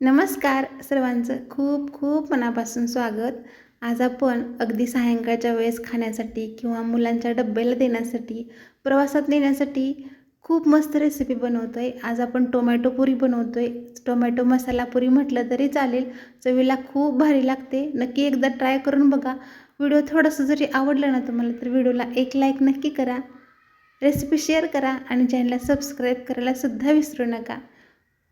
नमस्कार सर्वांचं. खूप खूप मनापासून स्वागत. आज आपण अगदी सायंकाळच्या वेळेस खाण्यासाठी किंवा मुलांच्या डब्याला देण्यासाठी प्रवासात नेण्यासाठी खूप मस्त रेसिपी बनवतो आहे आज आपण टोमॅटो पुरी बनवतो आहे टोमॅटो मसाला पुरी म्हटलं तरी चालेल. चवीला खूप भारी लागते. नक्की एकदा ट्राय करून बघा. व्हिडिओ थोडंसं जरी आवडलं ना तुम्हाला तर व्हिडिओला एक लाईक नक्की करा. रेसिपी शेअर करा आणि चॅनलला सबस्क्राईब करायला सुद्धा विसरू नका.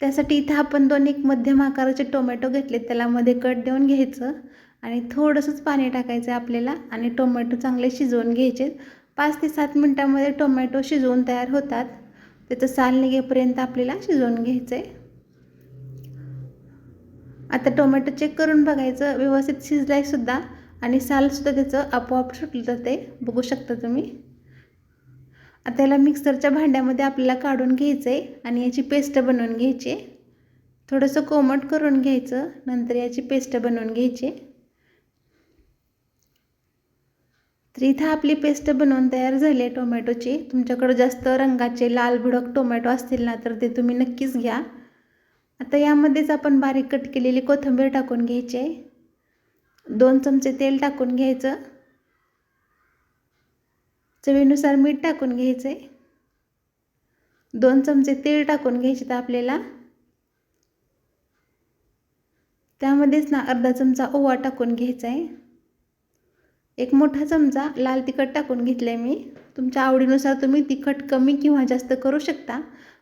त्यासाठी इथं आपण दोन एक मध्यम आकाराचे टोमॅटो घेतले त्याला मध्ये कट देऊन घ्यायचं आणि थोडंसंच पाणी टाकायचं आहे आपल्याला आणि टोमॅटो चांगले शिजवून घ्यायचे पाच ते सात मिनटामध्ये टोमॅटो शिजवून तयार होतात. त्याचं साल निघेपर्यंत आपल्याला शिजवून घ्यायचं आहे आता टोमॅटो चेक करून बघायचं. व्यवस्थित शिजलाय सुद्धा आणि सालसुद्धा त्याचं आपोआप सुटलं जाते बघू शकता तुम्ही. आता याला मिक्सरच्या भांड्यामध्ये आपल्याला काढून घ्यायचं आहे आणि याची पेस्ट बनवून घ्यायची आहे. थोडंसं कोमट करून घ्यायचं नंतर याची पेस्ट बनवून घ्यायची तर इथं आपली पेस्ट बनवून तयार झाली आहे टोमॅटोची. तुमच्याकडं जास्त रंगाचे लाल भडक टोमॅटो असतील ना तर ते तुम्ही नक्कीच घ्या. आता यामध्येच आपण बारीक कट केलेली कोथिंबीर टाकून घ्यायची आहे. दोन चमचे तेल टाकून घ्यायचं. चवीनुसार मीठ टाकून घ्यायचं आहे दोन चमचे तेल टाकून घ्यायचे तर आपल्याला. त्यामध्येच ना अर्धा चमचा ओवा टाकून घ्यायचा आहे एक मोठा चमचा लाल तिखट टाकून घेतलं आहे मी. तुमच्या आवडीनुसार तुम्ही तिखट कमी किंवा जास्त करू शकता.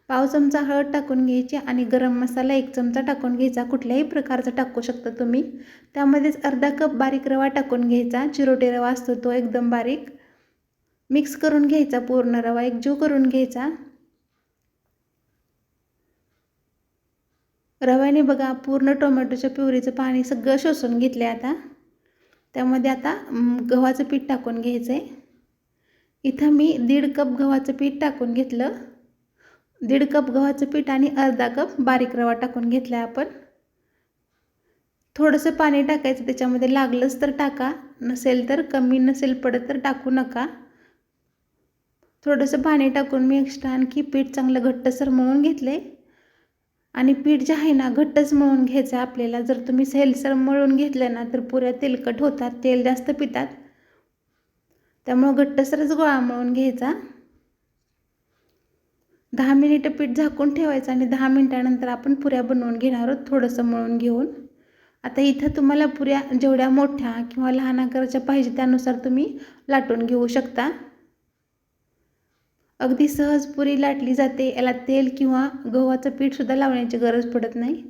पाव चमचा हळद टाकून घ्यायची आणि गरम मसाला एक चमचा टाकून घ्यायचा. कुठल्याही प्रकारचा टाकू शकता तुम्ही. त्यामध्येच अर्धा कप बारीक रवा टाकून घ्यायचा. चिरोटे रवा असतो तो एकदम बारीक. मिक्स करून घ्यायचा पूर्ण रवा एकजीव करून घ्यायचा. रव्याने बघा पूर्ण टोमॅटोच्या प्युरीचं पाणी सगळं शोषून घेतलं आहे आता. त्यामध्ये आता गव्हाचं पीठ टाकून घ्यायचं आहे इथं मी दीड कप गव्हाचं पीठ टाकून घेतलं. दीड कप गव्हाचं पीठ आणि अर्धा कप बारीक रवा टाकून घेतला आहे आपण. थोडंसं पाणी टाकायचं त्याच्यामध्ये लागलंच तर टाका. नसेल तर कमी नसेल पडत तर टाकू नका. थोडंसं पाणी टाकून मी एक्स्ट्रा आणखी पीठ चांगलं घट्टसर मळून घेतले. आणि पीठ जे आहे ना घट्टच मळून घ्यायचं आहे आपल्याला. जर तुम्ही सैलसर मळून घेतलं ना तर पुऱ्या तेलकट होतात तेल जास्त पितात. त्यामुळं घट्टसरच गोळा मळून घ्यायचा. दहा मिनिटं पीठ झाकून ठेवायचं आणि दहा मिनिटानंतर आपण पुऱ्या बनवून घेणार आहोत थोडंसं मळून घेऊन. आता इथं तुम्हाला पुऱ्या जेवढ्या मोठ्या किंवा लहान आकाराच्या पाहिजे त्यानुसार तुम्ही लाटून घेऊ शकता. अगदी सहज पुरी लाटली जाते. याला तेल किंवा गव्हाचं पीठसुद्धा लावण्याची गरज पडत नाही.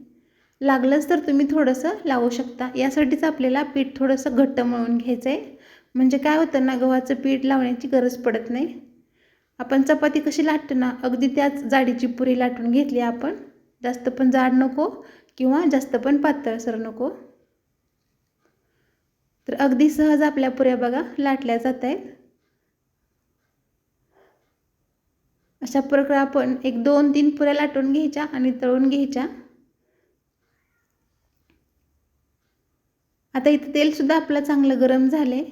लागलंच तर तुम्ही थोडंसं लावू शकता. यासाठीच आपल्याला पीठ थोडंसं घट्ट मळून घ्यायचं आहे म्हणजे काय होतं ना गव्हाचं पीठ लावण्याची गरज पडत नाही. आपण चपाती कशी लाटतो ना अगदी त्याच जाडीची पुरी लाटून घेतली आपण. जास्त पण जाड नको किंवा जास्त पण पातळसर नको. तर अगदी सहज आपल्या पुऱ्या बघा लाटल्या जात आहेत अशा प्रकारे आपण एक दोन तीन पुऱ्या लाटून घ्यायच्या आणि तळून घ्यायच्या. आता इथं तेलसुद्धा आपलं चांगलं गरम झालं आहे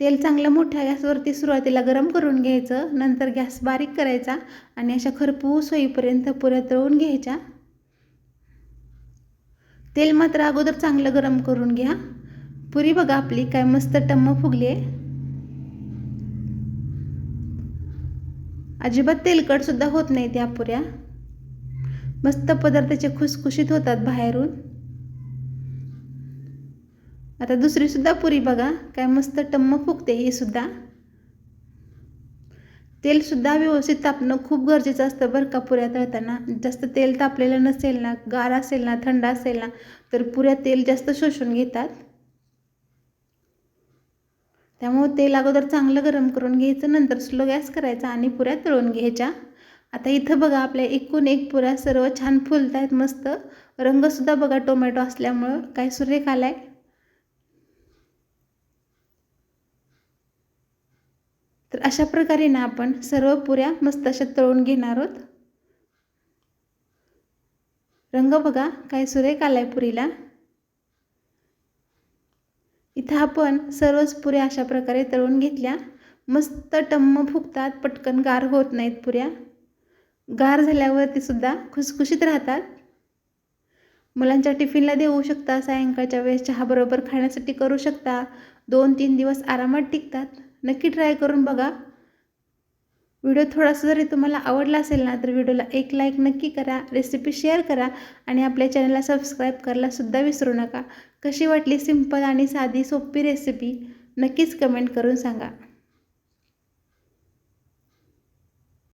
तेल चांगलं मोठ्या गॅसवरती सुरुवातीला गरम करून घ्यायचं नंतर गॅस बारीक करायचा आणि अशा खरपूस होईपर्यंत पुऱ्या तळून घ्यायच्या. तेल मात्र अगोदर चांगलं गरम करून घ्या. पुरी बघा आपली काय मस्त टम्म फुगली आहे अजिबात तेलकटसुद्धा होत नाही त्या पुऱ्या. मस्त पदार्थाचे खुसखुशीत होतात बाहेरून. आता दुसरीसुद्धा पुरी बघा काय मस्त टम्म फुगते ही सुद्धा. तेलसुद्धा व्यवस्थित तापणं खूप गरजेचं असतं बरं का पुऱ्या तळताना. जास्त तेल तापलेलं नसेल ना गार असेल ना थंड असेल ना तर पुऱ्या तेल जास्त शोषून घेतात. त्यामुळं तेल अगोदर चांगलं गरम करून घ्यायचं नंतर स्लो गॅस करायचा आणि पुऱ्या तळून घ्यायच्या. आता इथं बघा आपल्या एकूण एक पुऱ्या सर्व छान फुलत आहेत मस्त. रंगसुद्धा बघा टोमॅटो असल्यामुळं काय सुरेख आला आहे तर अशा प्रकारे ना आपण सर्व पुऱ्या मस्त अशा तळून घेणार आहोत. रंग बघा काय सुरेख आलाय पुरीला. इथं आपण सर्वच पुऱ्या अशा प्रकारे तळून घेतल्या. मस्त टम्म फुगतात पटकन गार होत नाहीत पुऱ्या. गार झाल्यावर ते सुद्धा खुसखुशीत राहतात. मुलांच्या टिफिनला देऊ शकता सायंकाळच्या वेळेस चहाबरोबर खाण्यासाठी करू शकता. दोन तीन दिवस आरामात टिकतात. नक्की ट्राय करून बघा. व्हिडिओ थोडासा जरी तुम्हाला आवडला असेल ना तर व्हिडिओला एक लाईक नक्की करा रेसिपी शेअर करा आणि आपल्या चॅनलला सबस्क्राईब करायलासुद्धा विसरू नका. कशी वाटली सिंपल आणि साधी सोपी रेसिपी नक्कीच कमेंट करून सांगा.